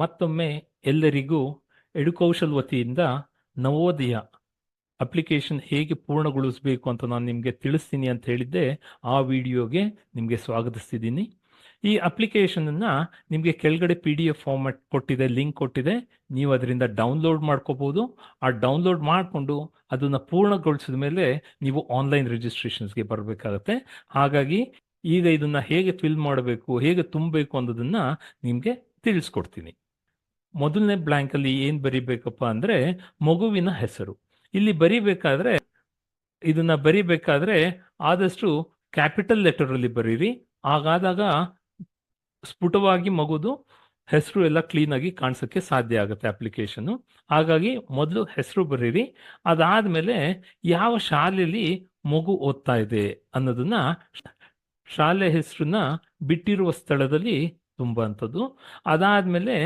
ಮತ್ತೊಮ್ಮೆ ಎಲ್ಲರಿಗೂ ಎಡುಕೌಶಲ್ ವತಿಯಿಂದ ನವೋದಯ ಅಪ್ಲಿಕೇಶನ್ ಹೇಗೆ ಪೂರ್ಣಗೊಳಿಸಬೇಕು ಅಂತ ನಾನು ನಿಮಗೆ ತಿಳಿಸ್ತೀನಿ ಅಂತ ಹೇಳಿದ್ದೆ, ಆ ವಿಡಿಯೋಗೆ ನಿಮಗೆ ಸ್ವಾಗತಿಸ್ತಿದ್ದೀನಿ. ಈ ಅಪ್ಲಿಕೇಶನನ್ನು ನಿಮಗೆ ಕೆಳಗಡೆ ಪಿ ಡಿ ಎಫ್ ಫಾರ್ಮ್ಯಾಟ್ ಕೊಟ್ಟಿದೆ, ಲಿಂಕ್ ಕೊಟ್ಟಿದೆ, ನೀವು ಅದರಿಂದ ಡೌನ್ಲೋಡ್ ಮಾಡ್ಕೋಬೋದು. ಆ ಡೌನ್ಲೋಡ್ ಮಾಡಿಕೊಂಡು ಅದನ್ನು ಪೂರ್ಣಗೊಳಿಸಿದ ಮೇಲೆ ನೀವು ಆನ್ಲೈನ್ ರಿಜಿಸ್ಟ್ರೇಷನ್ಸ್ಗೆ ಬರಬೇಕಾಗತ್ತೆ. ಹಾಗಾಗಿ ಈಗ ಇದನ್ನು ಹೇಗೆ ಫಿಲ್ ಮಾಡಬೇಕು, ಹೇಗೆ ತುಂಬಬೇಕು ಅನ್ನೋದನ್ನು ನಿಮಗೆ ತಿಳಿಸ್ಕೊಡ್ತೀನಿ. ಮೊದಲನೇ ಬ್ಲ್ಯಾಂಕಲ್ಲಿ ಏನು ಬರಿಬೇಕಪ್ಪ ಅಂದ್ರೆ ಮಗುವಿನ ಹೆಸರು. ಇಲ್ಲಿ ಬರಿಬೇಕಾದ್ರೆ, ಇದನ್ನ ಬರಿಬೇಕಾದ್ರೆ ಆದಷ್ಟು ಕ್ಯಾಪಿಟಲ್ ಲೆಟರ್ ಅಲ್ಲಿ ಬರೀರಿ. ಹಾಗಾದಾಗ ಸ್ಫುಟವಾಗಿ ಮಗುದು ಹೆಸರು ಎಲ್ಲ ಆಗಿ ಕಾಣಿಸೋಕ್ಕೆ ಸಾಧ್ಯ ಆಗುತ್ತೆ ಅಪ್ಲಿಕೇಶನ್ ಹಾಗಾಗಿ ಮೊದಲು ಹೆಸರು ಬರೀರಿ. ಅದಾದ್ಮೇಲೆ ಯಾವ ಶಾಲೆಯಲ್ಲಿ ಮಗು ಓದ್ತಾ ಇದೆ ಅನ್ನೋದನ್ನ ಶಾಲೆ ಹೆಸರನ್ನ ಬಿಟ್ಟಿರುವ ಸ್ಥಳದಲ್ಲಿ ತುಂಬುವಂಥದ್ದು. ಅದಾದಮೇಲೆ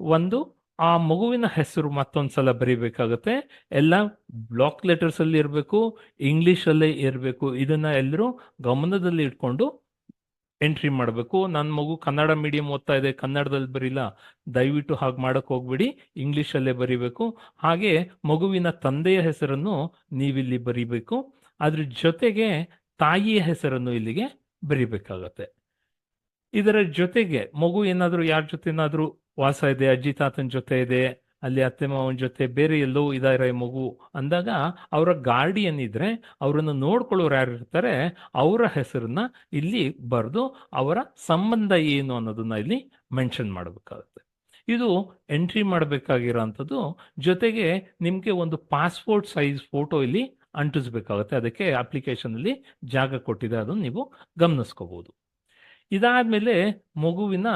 ಒಂದು, ಆ ಮಗುವಿನ ಹೆಸರು ಮತ್ತೊಂದ್ಸಲ ಬರೀಬೇಕಾಗತ್ತೆ. ಎಲ್ಲ ಬ್ಲಾಕ್ ಲೆಟರ್ಸ್ ಅಲ್ಲಿ ಇರಬೇಕು ಇಂಗ್ಲಿಷ್ ಅಲ್ಲೇ ಇರಬೇಕು. ಇದನ್ನ ಎಲ್ಲರೂ ಗಮನದಲ್ಲಿ ಇಟ್ಕೊಂಡು ಎಂಟ್ರಿ ಮಾಡಬೇಕು. ನನ್ನ ಮಗು ಕನ್ನಡ ಮೀಡಿಯಂ ಓದ್ತಾ ಇದೆ, ಕನ್ನಡದಲ್ಲಿ ಬರೀಲ್ಲ. ದಯವಿಟ್ಟು ಹಾಗೆ ಮಾಡಕ್ ಹೋಗ್ಬಿಡಿ. ಇಂಗ್ಲಿಷಲ್ಲೇ ಬರಿಬೇಕು. ಹಾಗೆ ಮಗುವಿನ ತಂದೆಯ ಹೆಸರನ್ನು ನೀವಿಲ್ಲಿ ಬರಿಬೇಕು. ಅದ್ರ ಜೊತೆಗೆ ತಾಯಿಯ ಹೆಸರನ್ನು ಇಲ್ಲಿಗೆ ಬರಿಬೇಕಾಗತ್ತೆ. ಇದರ ಜೊತೆಗೆ ಮಗು ಏನಾದರೂ, ಯಾರ ಜೊತೆನಾದ್ರೂ ವಾಸ ಇದೆ ಅಜ್ಜಿ ತಾತನ ಜೊತೆ ಇದೆ, ಅಲ್ಲಿ ಅತ್ತೆ ಮಾವನ ಜೊತೆ ಬೇರೆ ಎಲ್ಲೋ ಇದಾರೆ ಮಗು ಅಂದಾಗ ಅವರ ಗಾರ್ಡಿಯನ್ ಇದ್ರೆ ಅವರನ್ನು ನೋಡ್ಕೊಳ್ಳೋರು ಯಾರು ಇರ್ತಾರೆ, ಅವರ ಹೆಸರನ್ನ ಇಲ್ಲಿ ಬರೆದು ಅವರ ಸಂಬಂಧ ಏನು ಅನ್ನೋದನ್ನ ಇಲ್ಲಿ ಮೆನ್ಷನ್ ಮಾಡಬೇಕಾಗುತ್ತೆ. ಇದು ಎಂಟ್ರಿ ಮಾಡಬೇಕಾಗಿರೋಂಥದ್ದು, ಜೊತೆಗೆ ನಿಮಗೆ ಒಂದು ಪಾಸ್ಪೋರ್ಟ್ ಸೈಜ್ ಫೋಟೋ ಇಲ್ಲಿ ಅಂಟಿಸ್ಬೇಕಾಗುತ್ತೆ, ಅದಕ್ಕೆ ಅಪ್ಲಿಕೇಶನ್ ಅಲ್ಲಿ ಜಾಗ ಕೊಟ್ಟಿದೆ, ಅದನ್ನು ನೀವು ಗಮನಿಸ್ಕೋಬಹುದು ಇದಾದ್ಮೇಲೆ ಮಗುವಿನ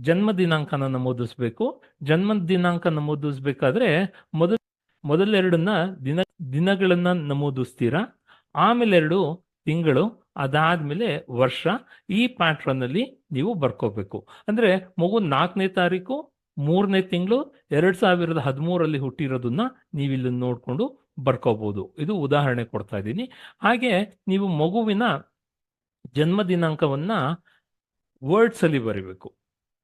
ಜನ್ಮ ದಿನಾಂಕನ ನಮೂದಿಸ್ಬೇಕು. ಜನ್ಮ ದಿನಾಂಕ ನಮೂದಿಸ್ಬೇಕಾದ್ರೆ ಮೊದಲ ಮೊದಲೆರಡನ್ನ ದಿನ, ದಿನಗಳನ್ನ ನಮೂದಿಸ್ತೀರಾ. ಆಮೇಲೆ ಎರಡು ತಿಂಗಳು, ಅದಾದ್ಮೇಲೆ ವರ್ಷ, ಈ ಪ್ಯಾಟ್ರನ್ ಅಲ್ಲಿ ನೀವು ಬರ್ಕೋಬೇಕು. ಅಂದ್ರೆ ಮಗು ನಾಲ್ಕನೇ ತಾರೀಕು, ಮೂರನೇ ತಿಂಗಳು, ಎರಡ್ ಸಾವಿರದ ಹದಿಮೂರಲ್ಲಿ ಹುಟ್ಟಿರೋದನ್ನ ನೀವು ಇಲ್ಲಿ ನೋಡ್ಕೊಂಡು ಬರ್ಕೋಬಹುದು ಇದು ಉದಾಹರಣೆ ಕೊಡ್ತಾ ಇದ್ದೀನಿ. ಹಾಗೆ ನೀವು ಮಗುವಿನ ಜನ್ಮ ದಿನಾಂಕವನ್ನ ವರ್ಡ್ಸ್ ಅಲ್ಲಿ ಬರಿಬೇಕು.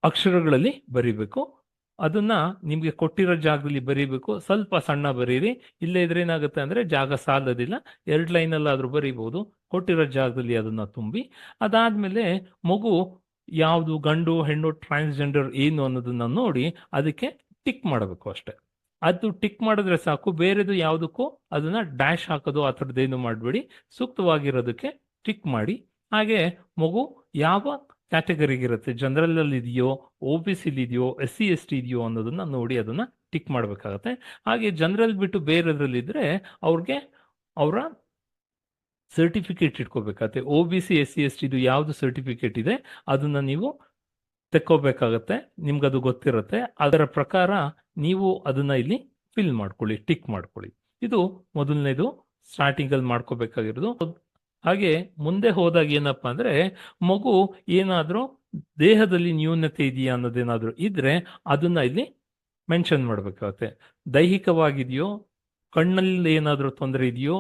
ಅಕ್ಷರಗಳಲ್ಲಿ ಬರಿಬೇಕು. ಅದನ್ನ ನಿಮಗೆ ಕೊಟ್ಟಿರೋ ಜಾಗದಲ್ಲಿ ಬರಿಬೇಕು. ಸ್ವಲ್ಪ ಸಣ್ಣ ಬರೀರಿ. ಇಲ್ಲೇ ಇದ್ರೆ ಏನಾಗುತ್ತೆ ಅಂದ್ರೆ ಜಾಗ ಸಾಲದಿಲ್ಲ. ಎರಡು ಲೈನಲ್ಲಾದರೂ ಬರೀಬಹುದು ಕೊಟ್ಟಿರೋ ಜಾಗದಲ್ಲಿ ಅದನ್ನ ತುಂಬಿ. ಅದಾದ್ಮೇಲೆ ಮಗು ಯಾವುದು, ಗಂಡು, ಹೆಣ್ಣು, ಟ್ರಾನ್ಸ್ಜೆಂಡರ್ ಏನು ಅನ್ನೋದನ್ನ ನೋಡಿ ಅದಕ್ಕೆ ಟಿಕ್ ಮಾಡಬೇಕು ಅಷ್ಟೆ. ಅದು ಟಿಕ್ ಮಾಡಿದ್ರೆ ಸಾಕು. ಬೇರೆದು ಯಾವುದಕ್ಕೂ ಅದನ್ನ ಡ್ಯಾಶ್ ಹಾಕೋದು ಆ ಥರದ್ದೇನು ಮಾಡಬೇಡಿ. ಸೂಕ್ತವಾಗಿರೋದಕ್ಕೆ ಟಿಕ್ ಮಾಡಿ. ಹಾಗೆ ಮಗು ಯಾವ ಕ್ಯಾಟಗರಿಗಿರುತ್ತೆ ಜನರಲ್ ಅಲ್ಲಿ ಇದೆಯೋ ಒ ಬಿ ಸಿಲಿ ಇದೆಯೋ ಎಸ್ ಸಿ ಎಸ್ ಟಿ ಇದೆಯೋ ಅನ್ನೋದನ್ನ ನೋಡಿ ಅದನ್ನ ಟಿಕ್ ಮಾಡಬೇಕಾಗತ್ತೆ. ಹಾಗೆ ಜನರಲ್ ಬಿಟ್ಟು ಬೇರೆದ್ರಲ್ಲಿ ಇದ್ರೆ ಅವ್ರಿಗೆ ಅವರ certificate ಇಟ್ಕೋಬೇಕಾಗತ್ತೆ. O B C S C S T ಇದು ಯಾವುದು ಸರ್ಟಿಫಿಕೇಟ್ ಇದೆ, ಅದನ್ನ ನೀವು ತೆಕ್ಕೋಬೇಕಾಗತ್ತೆ. ಅದು ಗೊತ್ತಿರುತ್ತೆ. ಅದರ ಪ್ರಕಾರ ನೀವು ಅದನ್ನ ಇಲ್ಲಿ ಫಿಲ್ ಮಾಡ್ಕೊಳ್ಳಿ ಟಿಕ್ ಮಾಡ್ಕೊಳ್ಳಿ. ಇದು ಮೊದಲನೇದು ಸ್ಟಾರ್ಟಿಂಗ್ ಅಲ್ಲಿ ಮಾಡ್ಕೋಬೇಕಾಗಿರೋದು. ಹಾಗೆ ಮುಂದೆ ಹೋದಾಗ ಏನಪ್ಪಾ ಅಂದ್ರೆ ಮಗು ಏನಾದ್ರೂ ದೇಹದಲ್ಲಿ ನ್ಯೂನತೆ ಇದೆಯಾ ಅನ್ನೋದೇನಾದ್ರೂ ಇದ್ರೆ ಅದನ್ನ ಇಲ್ಲಿ ಮೆನ್ಷನ್ ಮಾಡ್ಬೇಕಾಗತ್ತೆ. ದೈಹಿಕವಾಗಿದೆಯೋ, ಕಣ್ಣಲ್ಲಿ ಏನಾದ್ರೂ ತೊಂದರೆ ಇದೆಯೋ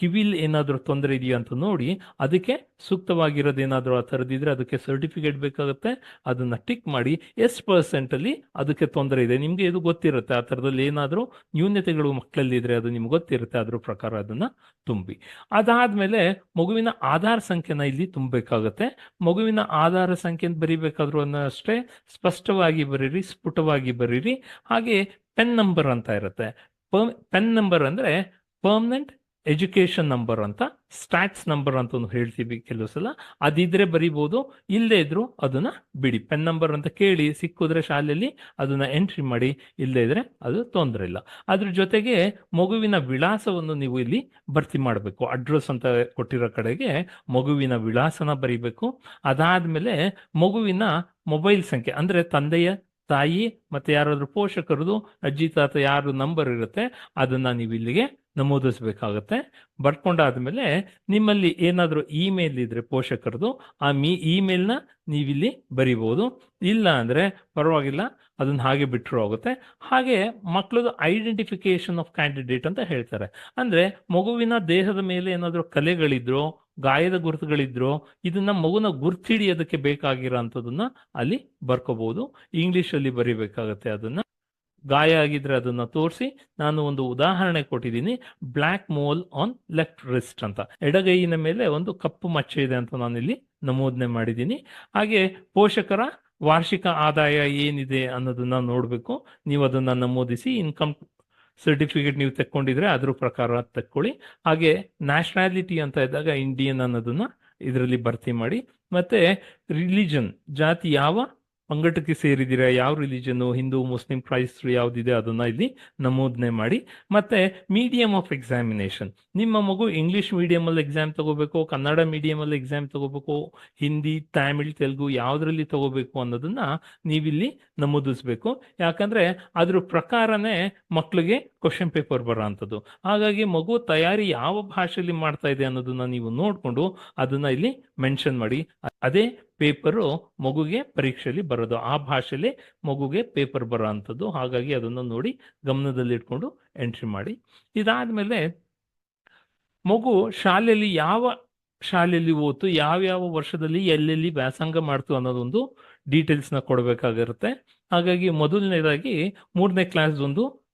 ಕಿವಿಲ್ ಏನಾದರೂ ತೊಂದರೆ ಇದೆಯಾ ಅಂತ ನೋಡಿ, ಅದಕ್ಕೆ ಸೂಕ್ತವಾಗಿರೋದು ಏನಾದರೂ ಆ ಥರದಿದ್ರೆ ಅದಕ್ಕೆ ಸರ್ಟಿಫಿಕೇಟ್ ಬೇಕಾಗುತ್ತೆ. ಅದನ್ನ ಟಿಕ್ ಮಾಡಿ ಎಷ್ಟು ಪರ್ಸೆಂಟಲ್ಲಿ ಅದಕ್ಕೆ ತೊಂದರೆ ಇದೆ. ನಿಮಗೆ ಇದು ಗೊತ್ತಿರುತ್ತೆ, ಆ ಥರದಲ್ಲಿ ಏನಾದರೂ ನ್ಯೂನತೆಗಳು ಮಕ್ಕಳಲ್ಲಿ ಇದ್ರೆ ಅದು ನಿಮ್ಗೆ ಗೊತ್ತಿರುತ್ತೆ, ಅದ್ರ ಪ್ರಕಾರ ಅದನ್ನ ತುಂಬಿ. ಅದಾದಮೇಲೆ ಮಗುವಿನ ಆಧಾರ್ ಸಂಖ್ಯೆನ ಇಲ್ಲಿ ತುಂಬಬೇಕಾಗತ್ತೆ. ಮಗುವಿನ ಆಧಾರ ಸಂಖ್ಯೆ ಬರಿಬೇಕಾದ್ರೂ ಅಷ್ಟೇ ಸ್ಪಷ್ಟವಾಗಿ ಬರೀರಿ, ಸ್ಫುಟವಾಗಿ ಬರೀರಿ. ಹಾಗೆ ಪೆನ್ ನಂಬರ್ ಅಂತ ಇರುತ್ತೆ. ಪೆನ್ ನಂಬರ್ ಅಂದ್ರೆ ಪರ್ಮನೆಂಟ್ ಎಜುಕೇಶನ್ ನಂಬರ್ ಅಂತ ಸ್ಟ್ಯಾಟ್ಸ್ ನಂಬರ್ ಅಂತ ಒಂದು ಹೇಳ್ತೀವಿ ಕೆಲವು ಸಲ. ಅದಿದ್ರೆ ಬರಿಬೋದು, ಇಲ್ಲದೇ ಇದ್ರು ಅದನ್ನ ಬಿಡಿ. ಪೆನ್ ನಂಬರ್ ಅಂತ ಕೇಳಿ ಸಿಕ್ಕಿದ್ರೆ ಶಾಲೆಯಲ್ಲಿ ಅದನ್ನ ಎಂಟ್ರಿ ಮಾಡಿ, ಇಲ್ಲದೇ ಇದ್ರೆ ಅದು ತೊಂದರೆ ಇಲ್ಲ. ಅದ್ರ ಜೊತೆಗೆ ಮಗುವಿನ ವಿಳಾಸವನ್ನು ನೀವು ಇಲ್ಲಿ ಭರ್ತಿ ಮಾಡಬೇಕು. ಅಡ್ರೆಸ್ ಅಂತ ಕೊಟ್ಟಿರೋ ಕಡೆಗೆ ಮಗುವಿನ ವಿಳಾಸನ ಬರಿಬೇಕು. ಅದಾದ್ಮೇಲೆ ಮಗುವಿನ ಮೊಬೈಲ್ ಸಂಖ್ಯೆ, ಅಂದ್ರೆ ತಂದೆಯ ತಾಯಿ ಮತ್ತೆ ಯಾರಾದ್ರೂ ಪೋಷಕರದು, ಅಜ್ಜಿ, ತಾತ ಯಾರು ನಂಬರ್ ಇರುತ್ತೆ, ಅದನ್ನ ನೀವು ಇಲ್ಲಿಗೆ ನಮೂದಿಸ್ಬೇಕಾಗತ್ತೆ. ಬರ್ಕೊಂಡಾದ್ಮೇಲೆ ನಿಮ್ಮಲ್ಲಿ ಏನಾದರೂ ಇಮೇಲ್ ಇದ್ರೆ ಪೋಷಕರದು, ಆ ಮೀ, ಇಮೇಲ್ನ ನೀವಿಲ್ಲಿ ಬರಿಬೋದು. ಇಲ್ಲ ಅಂದ್ರೆ ಪರವಾಗಿಲ್ಲ, ಅದನ್ನ ಹಾಗೆ ಬಿಟ್ಟರು ಆಗುತ್ತೆ ಹಾಗೆ ಮಕ್ಕಳದು ಐಡೆಂಟಿಫಿಕೇಶನ್ ಆಫ್ ಕ್ಯಾಂಡಿಡೇಟ್ ಅಂತ ಹೇಳ್ತಾರೆ. ಅಂದ್ರೆ ಮಗುವಿನ ದೇಹದ ಮೇಲೆ ಏನಾದರೂ ಕಲೆಗಳಿದ್ರೋ, ಗಾಯದ ಗುರುತುಗಳಿದ್ರೋ, ಇದನ್ನ ಮಗುನ ಗುರ್ತಿಡಿಯೋದಕ್ಕೆ ಬೇಕಾಗಿರೋ ಅಂಥದ್ದನ್ನ ಅಲ್ಲಿ ಬರ್ಕೋಬಹುದು ಇಂಗ್ಲಿಷ್ ಅಲ್ಲಿ ಬರಿಬೇಕಾಗತ್ತೆ ಅದನ್ನ. ಗಾಯ ಆಗಿದ್ರೆ ಅದನ್ನ ತೋರಿಸಿ ನಾನು ಒಂದು ಉದಾಹರಣೆ ಕೊಟ್ಟಿದ್ದೀನಿ. Black mole on left wrist ಅಂತ. ಎಡಗೈಯಿನ ಮೇಲೆ ಒಂದು ಕಪ್ಪು ಮಚ್ಚೆ ಇದೆ ಅಂತ ನಾನು ಇಲ್ಲಿ ನಮೂದನೆ ಮಾಡಿದ್ದೀನಿ. ಹಾಗೆ ಪೋಷಕರ ವಾರ್ಷಿಕ ಆದಾಯ ಏನಿದೆ ಅನ್ನೋದನ್ನ ನೋಡಬೇಕು. ನೀವು ಅದನ್ನ ನಮೂದಿಸಿ ಇನ್ಕಮ್ ಸರ್ಟಿಫಿಕೇಟ್ ನೀವು ತೆಕ್ಕೊಂಡಿದ್ರೆ ಅದ್ರ ಪ್ರಕಾರ ತಕ್ಕೊಳ್ಳಿ. ಹಾಗೆ ನ್ಯಾಷನಾಲಿಟಿ ಅಂತ ಇದ್ದಾಗ ಇಂಡಿಯನ್ ಅನ್ನೋದನ್ನ ಇದರಲ್ಲಿ ಭರ್ತಿ ಮಾಡಿ. ಮತ್ತೆ ರಿಲಿಜನ್ ಜಾತಿ ಯಾವ ಪಂಗಡಕ್ಕೆ ಸೇರಿದ್ದೀರಾ ಯಾವ ರಿಲಿಜನ್ನು ಹಿಂದೂ, ಮುಸ್ಲಿಂ, ಕ್ರೈಸ್ತರು ಯಾವ್ದಿದೆ? ಅದನ್ನ ಇಲ್ಲಿ ನಮೂದನೆ ಮಾಡಿ. ಮತ್ತೆ ಮೀಡಿಯಂ ಆಫ್ ಎಕ್ಸಾಮಿನೇಷನ್ ನಿಮ್ಮ ಮಗು ಇಂಗ್ಲಿಷ್ ಮೀಡಿಯಂ ಅಲ್ಲಿ ಎಕ್ಸಾಮ್ ತಗೋಬೇಕು? ಕನ್ನಡ ಮೀಡಿಯಂ ಅಲ್ಲಿ ಎಕ್ಸಾಮ್ ತಗೋಬೇಕು? ಹಿಂದಿ, ತಮಿಳ್, ತೆಲುಗು ಯಾವ್ದ್ರಲ್ಲಿ ತಗೋಬೇಕು ಅನ್ನೋದನ್ನ ನೀವಿಲ್ಲಿ ನಮೂದಿಸ್ಬೇಕು. ಯಾಕಂದ್ರೆ ಅದ್ರ ಪ್ರಕಾರನೇ ಮಕ್ಕಳಿಗೆ ಕ್ವಶನ್ ಪೇಪರ್ ಬರೋ ಅಂಥದ್ದು ಹಾಗಾಗಿ ಮಗು ತಯಾರಿ ಯಾವ ಭಾಷೆಯಲ್ಲಿ ಮಾಡ್ತಾ ಇದೆ ಅನ್ನೋದನ್ನ ನೀವು ನೋಡ್ಕೊಂಡು ಅದನ್ನ ಇಲ್ಲಿ ಮೆನ್ಷನ್ ಮಾಡಿ. ಅದೇ ಪೇಪರು ಮಗುಗೆ ಪರೀಕ್ಷೆಯಲ್ಲಿ ಬರೋದು. ಆ ಭಾಷೆಯಲ್ಲಿ ಮಗುಗೆ ಪೇಪರ್ ಬರೋ ಅಂಥದ್ದು ಹಾಗಾಗಿ ಅದನ್ನು ನೋಡಿ ಗಮನದಲ್ಲಿ ಇಟ್ಕೊಂಡು ಎಂಟ್ರಿ ಮಾಡಿ. ಇದಾದ್ಮೇಲೆ ಮಗು ಶಾಲೆಯಲ್ಲಿ ಯಾವ ಶಾಲೆಯಲ್ಲಿ ಓದ್ತು, ಯಾವ್ಯಾವ ವರ್ಷದಲ್ಲಿ ಎಲ್ಲೆಲ್ಲಿ ವ್ಯಾಸಂಗ ಮಾಡ್ತು ಅನ್ನೋದೊಂದು ಡೀಟೇಲ್ಸ್ನ ಕೊಡಬೇಕಾಗಿರುತ್ತೆ. ಹಾಗಾಗಿ ಮೊದಲನೇದಾಗಿ ಮೂರನೇ ಕ್ಲಾಸ್ ಒಂದು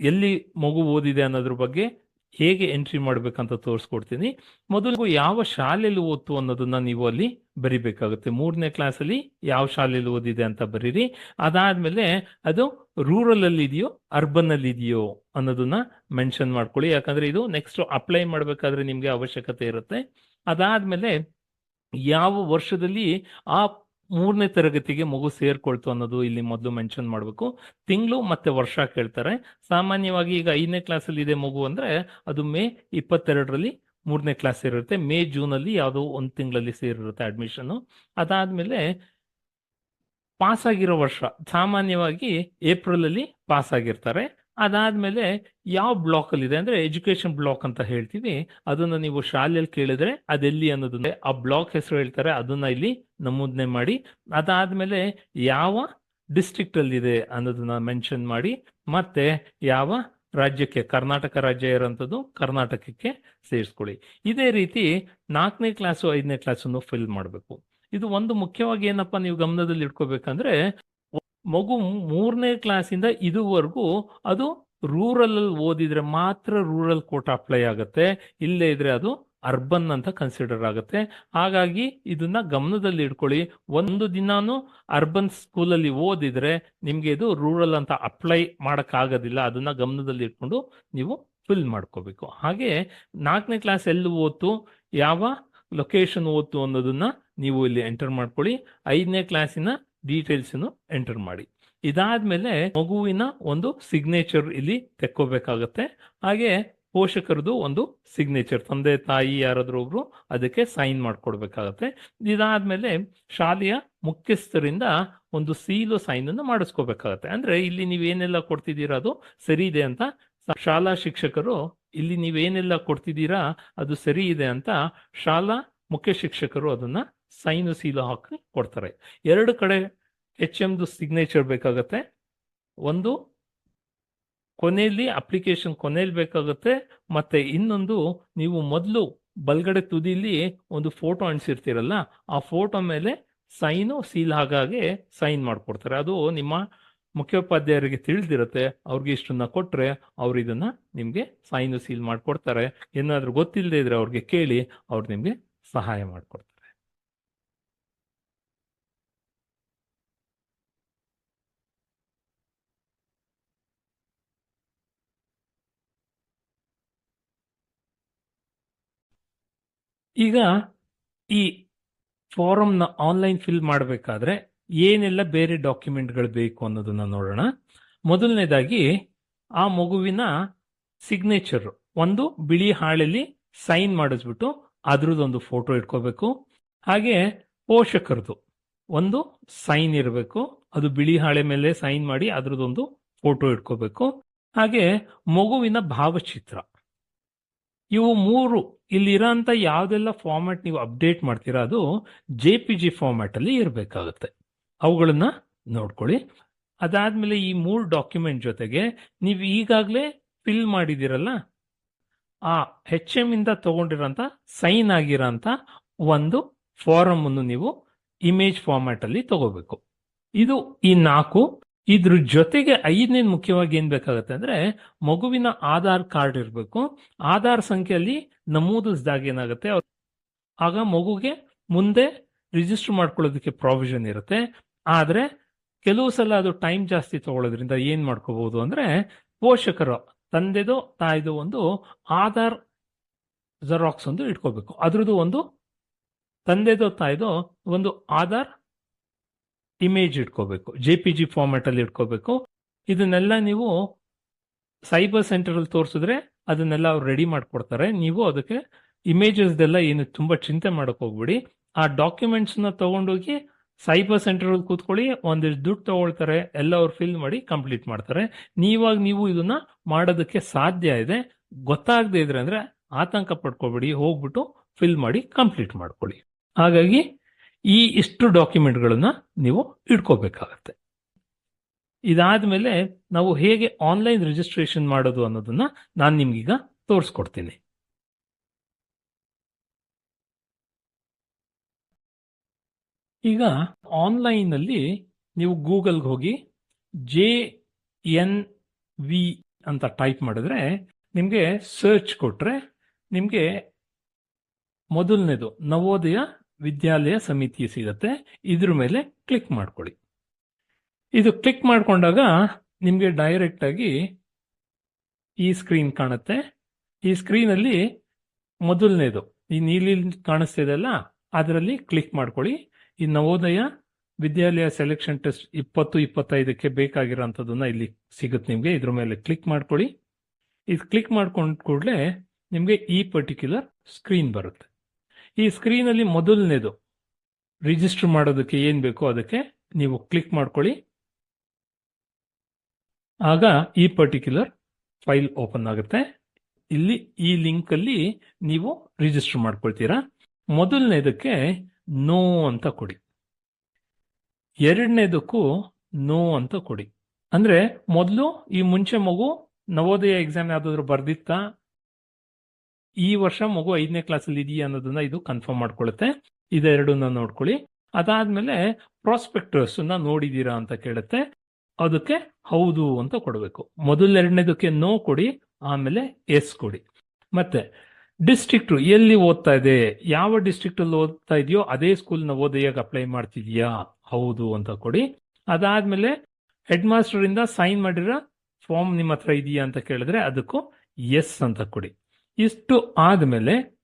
ಎಲ್ಲಿ ಮಗು ಓದಿದೆ ಅನ್ನೋದ್ರ ಬಗ್ಗೆ ಹೇಗೆ ಎಂಟ್ರಿ ಮಾಡಬೇಕಂತ ತೋರಿಸ್ಕೊಡ್ತೀನಿ. ಮೊದಲು ಯಾವ ಶಾಲೆಯಲ್ಲಿ ಓದ್ತು ಅನ್ನೋದನ್ನ ನೀವು ಅಲ್ಲಿ ಬರಿಬೇಕಾಗುತ್ತೆ. ಮೂರನೇ ಕ್ಲಾಸಲ್ಲಿ ಯಾವ ಶಾಲೆಯಲ್ಲಿ ಓದಿದೆ ಅಂತ ಬರೀರಿ. ಅದಾದ್ಮೇಲೆ ಅದು ರೂರಲ್ ಅಲ್ಲಿ ಇದೆಯೋ ಅರ್ಬನ್ ಅಲ್ಲಿ ಇದೆಯೋ ಅನ್ನೋದನ್ನ ಮೆನ್ಷನ್ ಮಾಡ್ಕೊಳ್ಳಿ. ಯಾಕಂದ್ರೆ ಇದು ನೆಕ್ಸ್ಟ್ ಅಪ್ಲೈ ಮಾಡ್ಬೇಕಾದ್ರೆ ನಿಮ್ಗೆ ಅವಶ್ಯಕತೆ ಇರುತ್ತೆ. ಅದಾದ್ಮೇಲೆ ಯಾವ ವರ್ಷದಲ್ಲಿ ಆ ಮೂರನೇ ತರಗತಿಗೆ ಮಗು ಸೇರ್ಕೊಳ್ತು ಅನ್ನೋದು ಇಲ್ಲಿ ಮೊದಲು ಮೆನ್ಷನ್ ಮಾಡಬೇಕು. ತಿಂಗಳು ಮತ್ತೆ ವರ್ಷ ಕೇಳ್ತಾರೆ. ಸಾಮಾನ್ಯವಾಗಿ ಈಗ ಐದನೇ ಕ್ಲಾಸಲ್ಲಿ ಇದೆ ಮಗು ಅಂದ್ರೆ ಅದು ಮೇ ಇಪ್ಪತ್ತೆರಡರಲ್ಲಿ ಮೂರನೇ ಕ್ಲಾಸ್ ಸೇರಿರುತ್ತೆ ಮೇ ಜೂನ್ ಅಲ್ಲಿ ಯಾವುದೋ ಒಂದು ತಿಂಗಳಲ್ಲಿ ಸೇರಿರುತ್ತೆ ಅಡ್ಮಿಷನ್ ಅದಾದ್ಮೇಲೆ ಪಾಸ್ ಆಗಿರೋ ವರ್ಷ. ಸಾಮಾನ್ಯವಾಗಿ ಏಪ್ರಿಲ್ ಅಲ್ಲಿ ಪಾಸ್ ಆಗಿರ್ತಾರೆ. ಅದಾದ್ಮೇಲೆ ಯಾವ ಬ್ಲಾಕ್ ಅಲ್ಲಿ ಇದೆ ಅಂದ್ರೆ ಎಜುಕೇಶನ್ ಬ್ಲಾಕ್ ಅಂತ ಹೇಳ್ತೀವಿ ಅದನ್ನ ನೀವು ಶಾಲೆಯಲ್ಲಿ ಕೇಳಿದ್ರೆ ಅದೆಲ್ಲಿ ಅನ್ನೋದಂದ್ರೆ ಆ ಬ್ಲಾಕ್ ಹೆಸರು ಹೇಳ್ತಾರೆ, ಅದನ್ನ ಇಲ್ಲಿ ನಮೂದನೆ ಮಾಡಿ. ಅದಾದ್ಮೇಲೆ ಯಾವ ಡಿಸ್ಟ್ರಿಕ್ಟ್ ಅಲ್ಲಿ ಇದೆ ಅನ್ನೋದನ್ನ ಮೆನ್ಷನ್ ಮಾಡಿ. ಮತ್ತೆ ಯಾವ ರಾಜ್ಯಕ್ಕೆ, ಕರ್ನಾಟಕ ರಾಜ್ಯ ಇರೋಂಥದ್ದು ಕರ್ನಾಟಕಕ್ಕೆ ಸೇರಿಸ್ಕೊಳ್ಳಿ. ಇದೇ ರೀತಿ ನಾಲ್ಕನೇ ಕ್ಲಾಸು ಐದನೇ ಕ್ಲಾಸನ್ನು ಫಿಲ್ ಮಾಡಬೇಕು. ಇದು ಒಂದು ಮುಖ್ಯವಾಗಿ ಏನಪ್ಪ ನೀವು ಗಮನದಲ್ಲಿ ಇಟ್ಕೋಬೇಕಂದ್ರೆ ಮಗು ಮೂರನೇ ಕ್ಲಾಸಿಂದ ಇದುವರೆಗೂ ಅದು ರೂರಲ್ ಅಲ್ಲಿ ಓದಿದ್ರೆ ಮಾತ್ರ ರೂರಲ್ ಕೋಟ ಅಪ್ಲೈ ಆಗುತ್ತೆ, ಇಲ್ಲೇ ಇದ್ರೆ ಅದು ಅರ್ಬನ್ ಅಂತ ಕನ್ಸಿಡರ್ ಆಗುತ್ತೆ. ಹಾಗಾಗಿ ಇದನ್ನ ಗಮನದಲ್ಲಿ ಇಟ್ಕೊಳ್ಳಿ. ಒಂದು ದಿನಾನು ಅರ್ಬನ್ ಸ್ಕೂಲಲ್ಲಿ ಓದಿದ್ರೆ ನಿಮ್ಗೆ ಇದು ರೂರಲ್ ಅಂತ ಅಪ್ಲೈ ಮಾಡಕ್ ಆಗೋದಿಲ್ಲ ಅದನ್ನ ಗಮನದಲ್ಲಿ ಇಟ್ಕೊಂಡು ನೀವು ಫಿಲ್ ಮಾಡ್ಕೋಬೇಕು. ಹಾಗೆ ನಾಲ್ಕನೇ ಕ್ಲಾಸ್ ಎಲ್ಲಿ ಓದ್ತು, ಯಾವ ಲೊಕೇಶನ್ ಓದ್ತು ಅನ್ನೋದನ್ನ ನೀವು ಇಲ್ಲಿ ಎಂಟರ್ ಮಾಡ್ಕೊಳ್ಳಿ. ಐದನೇ ಕ್ಲಾಸಿನ ಡೀಟೇಲ್ಸ್ ಎಂಟರ್ ಮಾಡಿ. ಇದಾದ್ಮೇಲೆ ಮಗುವಿನ ಒಂದು ಸಿಗ್ನೇಚರ್ ಇಲ್ಲಿ ತೆಕ್ಕೋಬೇಕಾಗತ್ತೆ. ಹಾಗೆ ಪೋಷಕರದು ಒಂದು ಸಿಗ್ನೇಚರ್ ತಂದೆ, ತಾಯಿ ಯಾರಾದ್ರೂ ಒಬ್ರು ಅದಕ್ಕೆ ಸೈನ್ ಮಾಡ್ಕೊಡ್ಬೇಕಾಗತ್ತೆ. ಇದಾದ್ಮೇಲೆ ಶಾಲೆಯ ಮುಖ್ಯಸ್ಥರಿಂದ ಒಂದು ಸೀಲು ಸೈನ್ ಅನ್ನು ಮಾಡಿಸ್ಕೋಬೇಕಾಗತ್ತೆ. ಅಂದ್ರೆ ಇಲ್ಲಿ ನೀವೇನೆಲ್ಲ ಕೊಡ್ತಿದ್ದೀರಾ ಅದು ಸರಿ ಇದೆ ಅಂತ ಶಾಲಾ ಶಿಕ್ಷಕರು ಇಲ್ಲಿ ನೀವೇನೆಲ್ಲ ಕೊಡ್ತಿದ್ದೀರಾ ಅದು ಸರಿ ಇದೆ ಅಂತ ಶಾಲಾ ಮುಖ್ಯ ಶಿಕ್ಷಕರು ಅದನ್ನ ಸೈನು ಸೀಲು ಹಾಕಿ ಕೊಡ್ತಾರೆ. ಎರಡು ಕಡೆ ಎಚ್ ಎಮ್ದು ಸಿಗ್ನೇಚರ್ ಬೇಕಾಗತ್ತೆ. ಒಂದು ಕೊನೆಯಲ್ಲಿ ಅಪ್ಲಿಕೇಶನ್ ಕೊನೆಯಲ್ಲಿ ಬೇಕಾಗುತ್ತೆ. ಮತ್ತೆ ಇನ್ನೊಂದು ನೀವು ಮೊದಲು ಬಲ್ಗಡೆ ತುದಿಲಿ ಒಂದು ಫೋಟೋ ಅಣಿಸಿರ್ತೀರಲ್ಲ ಆ ಫೋಟೋ ಮೇಲೆ ಸೈನು ಸೀಲ್ ಹಾಗಾಗಿ ಸೈನ್ ಮಾಡಿಕೊಡ್ತಾರೆ. ಅದು ನಿಮ್ಮ ಮುಖ್ಯೋಪಾಧ್ಯಾಯರಿಗೆ ತಿಳಿದಿರುತ್ತೆ. ಅವ್ರಿಗೆ ಇಷ್ಟನ್ನ ಕೊಟ್ರೆ ಅವ್ರು ಇದನ್ನ ನಿಮಗೆ ಸೈನು ಸೀಲ್ ಮಾಡಿಕೊಡ್ತಾರೆ. ಏನಾದರೂ ಗೊತ್ತಿಲ್ಲದೆ ಇದ್ರೆ ಅವ್ರಿಗೆ ಕೇಳಿ, ಅವ್ರು ನಿಮಗೆ ಸಹಾಯ ಮಾಡ್ಕೊಡ್ತಾರೆ. ಈಗ ಈ ಫಾರಮ್ನ ಆನ್ಲೈನ್ ಫಿಲ್ ಮಾಡಬೇಕಾದ್ರೆ ಏನೆಲ್ಲ ಬೇರೆ ಡಾಕ್ಯುಮೆಂಟ್ಗಳು ಬೇಕು ಅನ್ನೋದನ್ನ ನೋಡೋಣ. ಮೊದಲನೇದಾಗಿ ಆ ಮಗುವಿನ ಸಿಗ್ನೇಚರ್. ಒಂದು ಬಿಳಿ ಹಾಳೆಯಲ್ಲಿ ಸೈನ್ ಮಾಡಿಸ್ಬಿಟ್ಟು ಅದ್ರದ್ದೊಂದು ಫೋಟೋ ಇಟ್ಕೋಬೇಕು. ಹಾಗೆ ಪೋಷಕರದು. ಒಂದು ಸೈನ್ ಇರಬೇಕು. ಅದು ಬಿಳಿ ಹಾಳೆ ಮೇಲೆ ಸೈನ್ ಮಾಡಿ ಅದ್ರದ್ದೊಂದು ಫೋಟೋ ಇಟ್ಕೋಬೇಕು. ಹಾಗೆ ಮಗುವಿನ ಭಾವಚಿತ್ರ. ಇವು ಮೂರು ಇಲ್ಲಿರೋಂಥ ಯಾವುದೆಲ್ಲ ಫಾರ್ಮ್ಯಾಟ್ ನೀವು ಅಪ್ಡೇಟ್ ಮಾಡ್ತೀರಾ, ಅದು ಜೆ ಪಿ ಜಿ ಫಾರ್ಮ್ಯಾಟಲ್ಲಿ ಇರಬೇಕಾಗುತ್ತೆ. ಅವುಗಳನ್ನ ನೋಡ್ಕೊಳ್ಳಿ. ಅದಾದ್ಮೇಲೆ ಈ ಮೂರು ಡಾಕ್ಯುಮೆಂಟ್ ಜೊತೆಗೆ ನೀವು ಈಗಾಗಲೇ ಫಿಲ್ ಮಾಡಿದಿರಲ್ಲ ಆ ಹೆಚ್ ಎಂ ಇಂದ ತಗೊಂಡಿರೋಂಥ ಸೈನ್ ಆಗಿರೋಂಥ ಒಂದು ಫಾರಮ್ ಅನ್ನು ನೀವು ಇಮೇಜ್ ಫಾರ್ಮ್ಯಾಟಲ್ಲಿ ತಗೋಬೇಕು. ಇದು ಈ ನಾಲ್ಕು ಇದ್ರ ಜೊತೆಗೆ ಐದನೇದು ಮುಖ್ಯವಾಗಿ ಏನ್ ಬೇಕಾಗತ್ತೆ ಅಂದ್ರೆ ಮಗುವಿನ ಆಧಾರ್ ಕಾರ್ಡ್ ಇರಬೇಕು. ಆಧಾರ್ ಸಂಖ್ಯೆಯಲ್ಲಿ ನಮೂದಿಸಿದಾಗ ಏನಾಗುತ್ತೆ? ಆಗ ಮಗುಗೆ ಮುಂದೆ ರಿಜಿಸ್ಟರ್ ಮಾಡ್ಕೊಳ್ಳೋದಕ್ಕೆ ಪ್ರಾವಿಷನ್ ಇರುತ್ತೆ. ಆದ್ರೆ ಕೆಲವು ಸಲ ಅದು ಟೈಮ್ ಜಾಸ್ತಿ ತಗೊಳ್ಳೋದ್ರಿಂದ ಏನ್ ಮಾಡ್ಕೋಬಹುದು ಅಂದ್ರೆ ಪೋಷಕರು, ತಂದೆದು ತಾಯ್ದು ಒಂದು ಆಧಾರ್ ಜೆರಾಕ್ಸ್ ಒಂದು ಇಟ್ಕೋಬೇಕು. ಅದ್ರದ್ದು ಒಂದು ತಂದೆದು ತಾಯ್ದು ಒಂದು ಆಧಾರ್ ಇಮೇಜ್ ಇಟ್ಕೋಬೇಕು ಜೆ ಪಿ ಜಿ ಫಾರ್ಮ್ಯಾಟ್ ಅಲ್ಲಿ ಇಟ್ಕೋಬೇಕು. ಇದನ್ನೆಲ್ಲ ನೀವು ಸೈಬರ್ ಸೆಂಟರ್ ಅಲ್ಲಿ ತೋರಿಸಿದ್ರೆ ಅದನ್ನೆಲ್ಲ ಅವ್ರು ರೆಡಿ ಮಾಡ್ಕೊಡ್ತಾರೆ. ನೀವು ಅದಕ್ಕೆ ಇಮೇಜಸ್ ಎಲ್ಲ ಏನು ತುಂಬಾ ಚಿಂತೆ ಮಾಡಕ್ ಹೋಗ್ಬಿಡಿ. ಆ ಡಾಕ್ಯುಮೆಂಟ್ಸ್ನ ತಗೊಂಡೋಗಿ ಸೈಬರ್ ಸೆಂಟರ್ ಅಲ್ಲಿ ಕೂತ್ಕೊಳ್ಳಿ, ಒಂದಿಷ್ಟು ದುಡ್ಡು ತಗೊಳ್ತಾರೆ, ಎಲ್ಲ ಅವ್ರು ಫಿಲ್ ಮಾಡಿ ಕಂಪ್ಲೀಟ್ ಮಾಡ್ತಾರೆ. ನೀವಾಗ ನೀವು ಇದನ್ನ ಮಾಡೋದಕ್ಕೆ ಸಾಧ್ಯ ಇದೆ. ಗೊತ್ತಾಗದೇ ಇದ್ರೆ ಅಂದ್ರೆ ಆತಂಕ ಪಡ್ಕೋಬೇಡಿ, ಹೋಗ್ಬಿಟ್ಟು ಫಿಲ್ ಮಾಡಿ ಕಂಪ್ಲೀಟ್ ಮಾಡ್ಕೊಳ್ಳಿ. ಹಾಗಾಗಿ ಈ ಇಷ್ಟು ಡಾಕ್ಯುಮೆಂಟ್ಗಳನ್ನು ನೀವು ಇಟ್ಕೋಬೇಕಾಗತ್ತೆ. ಇದಾದ್ಮೇಲೆ ನಾವು ಹೇಗೆ ಆನ್ಲೈನ್ ರಿಜಿಸ್ಟ್ರೇಷನ್ ಮಾಡೋದು ಅನ್ನೋದನ್ನ ನಾನು ನಿಮ್ಗೀಗ ತೋರಿಸ್ಕೊಡ್ತೀನಿ. ಈಗ ಆನ್ಲೈನ್ ಅಲ್ಲಿ ನೀವು ಗೂಗಲ್ಗೆ ಹೋಗಿ ಜೆ ಎನ್ ವಿ ಅಂತ ಟೈಪ್ ಮಾಡಿದ್ರೆ ನಿಮಗೆ ಸರ್ಚ್ ಕೊಟ್ರೆ ನಿಮಗೆ ಮೊದಲನೇದು ನವೋದಯ ವಿದ್ಯಾಲಯ ಸಮಿತಿ ಸಿಗುತ್ತೆ. ಇದ್ರ ಮೇಲೆ ಕ್ಲಿಕ್ ಮಾಡ್ಕೊಳ್ಳಿ. ಇದು ಕ್ಲಿಕ್ ಮಾಡಿಕೊಂಡಾಗ ನಿಮಗೆ ಡೈರೆಕ್ಟ್ ಆಗಿ ಈ ಸ್ಕ್ರೀನ್ ಕಾಣುತ್ತೆ. ಈ ಸ್ಕ್ರೀನಲ್ಲಿ ಮೊದಲನೇದು, ಈ ನೀಲಿ ಕಾಣಿಸ್ತಾ ಇದೆಯಲ್ಲ ಅದರಲ್ಲಿ ಕ್ಲಿಕ್ ಮಾಡ್ಕೊಳ್ಳಿ. ಈ ನವೋದಯ ವಿದ್ಯಾಲಯ ಸೆಲೆಕ್ಷನ್ ಟೆಸ್ಟ್ ಇಪ್ಪತ್ತು, ಇಪ್ಪತ್ತೈದಕ್ಕೆ ಬೇಕಾಗಿರೋಂಥದ್ದನ್ನ ಇಲ್ಲಿ ಸಿಗುತ್ತೆ ನಿಮಗೆ. ಇದ್ರ ಮೇಲೆ ಕ್ಲಿಕ್ ಮಾಡ್ಕೊಳ್ಳಿ. ಇದು ಕ್ಲಿಕ್ ಮಾಡ್ಕೊಂಡ ಕೂಡಲೇ ನಿಮಗೆ ಈ ಪರ್ಟಿಕ್ಯುಲರ್ ಸ್ಕ್ರೀನ್ ಬರುತ್ತೆ. ಈ ಸ್ಕ್ರೀನ್ ಅಲ್ಲಿ ಮೊದಲನೇದು. ರಿಜಿಸ್ಟರ್ ಮಾಡೋದಕ್ಕೆ ಏನ್ ಬೇಕೋ ಅದಕ್ಕೆ ನೀವು ಕ್ಲಿಕ್ ಮಾಡ್ಕೊಳ್ಳಿ. ಆಗ ಈ ಪರ್ಟಿಕ್ಯುಲರ್ ಫೈಲ್ ಓಪನ್ ಆಗುತ್ತೆ. ಇಲ್ಲಿ ಈ ಲಿಂಕ್ ಅಲ್ಲಿ ನೀವು ರಿಜಿಸ್ಟರ್ ಮಾಡ್ಕೊಳ್ತೀರಾ. ಮೊದಲನೇದಕ್ಕೆ ನೋ ಅಂತ ಕೊಡಿ. ಎರಡನೇದಕ್ಕೂ ನೋ ಅಂತ ಕೊಡಿ. ಅಂದ್ರೆ ಮೊದಲು ಈ ಮುಂಚೆ ಮಗು ನವೋದಯ ಎಕ್ಸಾಮ್ ಯಾವ್ದಾದ್ರು ಬರ್ದಿತ್ತಾ? ಈ ವರ್ಷ ಮಗು ಐದನೇ ಕ್ಲಾಸಲ್ಲಿ ಇದೆಯಾ ಅನ್ನೋದನ್ನ ಇದು ಕನ್ಫರ್ಮ್ ಮಾಡ್ಕೊಳ್ಳುತ್ತೆ ಇದೆರಡನ್ನ ನೋಡ್ಕೊಳ್ಳಿ. ಅದಾದ್ಮೇಲೆ ಪ್ರಾಸ್ಪೆಕ್ಟರ್ಸ್ ನೋಡಿದೀರಾ ಅಂತ ಕೇಳುತ್ತೆ. ಅದಕ್ಕೆ ಹೌದು ಅಂತ ಕೊಡಬೇಕು. ಮೊದಲೆರಡನೇದಕ್ಕೆ ನೋ ಕೊಡಿ, ಆಮೇಲೆ ಎಸ್ ಕೊಡಿ. ಮತ್ತೆ ಡಿಸ್ಟ್ರಿಕ್ಟ್ ಎಲ್ಲಿ ಓದ್ತಾ ಇದೆ? ಯಾವ ಡಿಸ್ಟ್ರಿಕ್ಟ್ ಅಲ್ಲಿ ಓದ್ತಾ ಇದೆಯೋ ಅದೇ ಸ್ಕೂಲ್ನ ನವೋದಯಕ್ಕೆ ಅಪ್ಲೈ ಮಾಡ್ತಿದ್ಯಾ? ಹೌದು ಅಂತ ಕೊಡಿ. ಅದಾದ್ಮೇಲೆ ಹೆಡ್ ಮಾಸ್ಟರ್ ಇಂದ ಸೈನ್ ಮಾಡಿರೋ ಫಾರ್ಮ್ ನಿಮ್ಮ ಹತ್ರ ಇದೆಯಾ ಅಂತ ಕೇಳಿದ್ರೆ ಅದಕ್ಕೂ ಎಸ್ ಅಂತ ಕೊಡಿ. ಇಷ್ಟು ಆದಮೇಲೆ